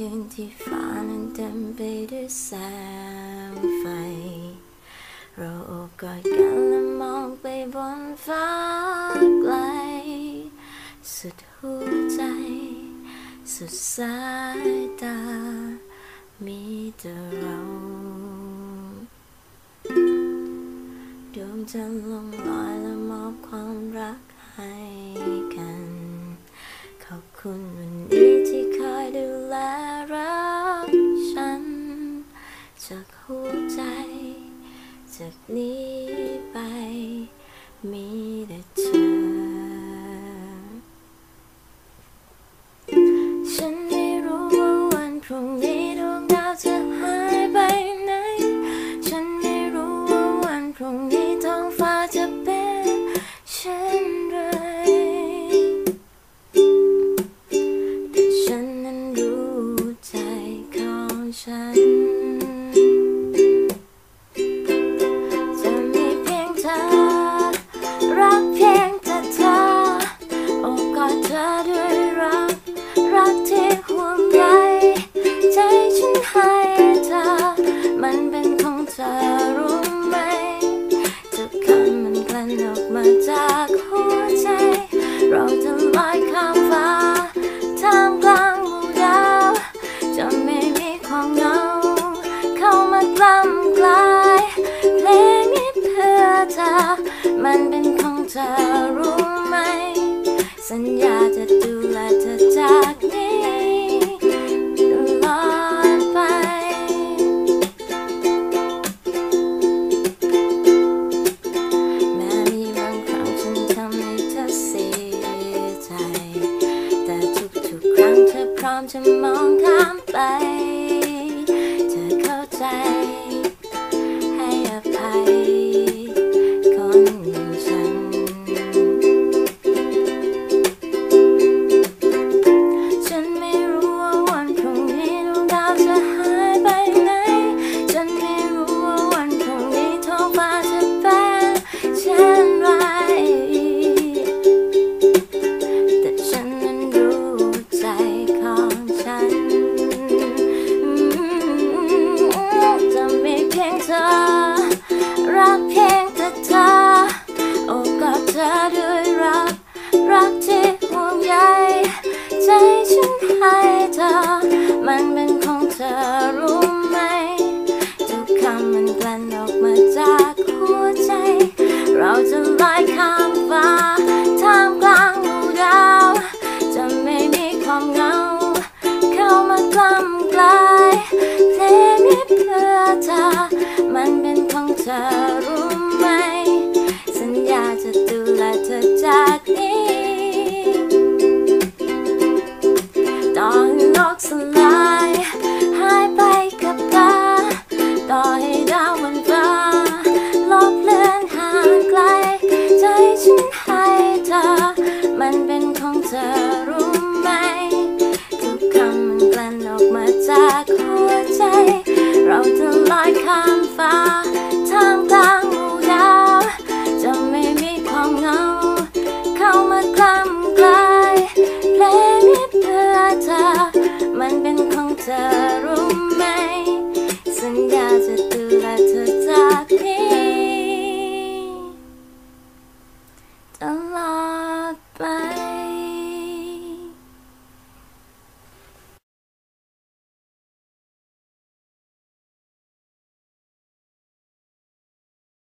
คืนที่ฟ้านั้นเต็มไปด้วยแสงไฟ เราโอบกอดกันและมองไปบนฟ้าไกล สุดหัวใจ สุดสายตา มีแต่เราดวงจันทร์ลงลอยและมอบความรักให้กัน ขอบคุณวันนี้ที่คอยดูแล จากหัวใจ จากนี้ไป มีแต่เธอ นกลั่นออกมาจากหัวใจ เราจะลอยข้ามฟ้าท่ามกลางหมู่ดาวจะไม่มีความเหงา เข้ามากล้ำกลายเพลงนี้เพื่อเธอ มันเป็นของเธอรู้ไหม สัญญาจะดูแลเธอจาก อมจะมองข้ามไป กที่ห่ว มันเป็นของเธอรู้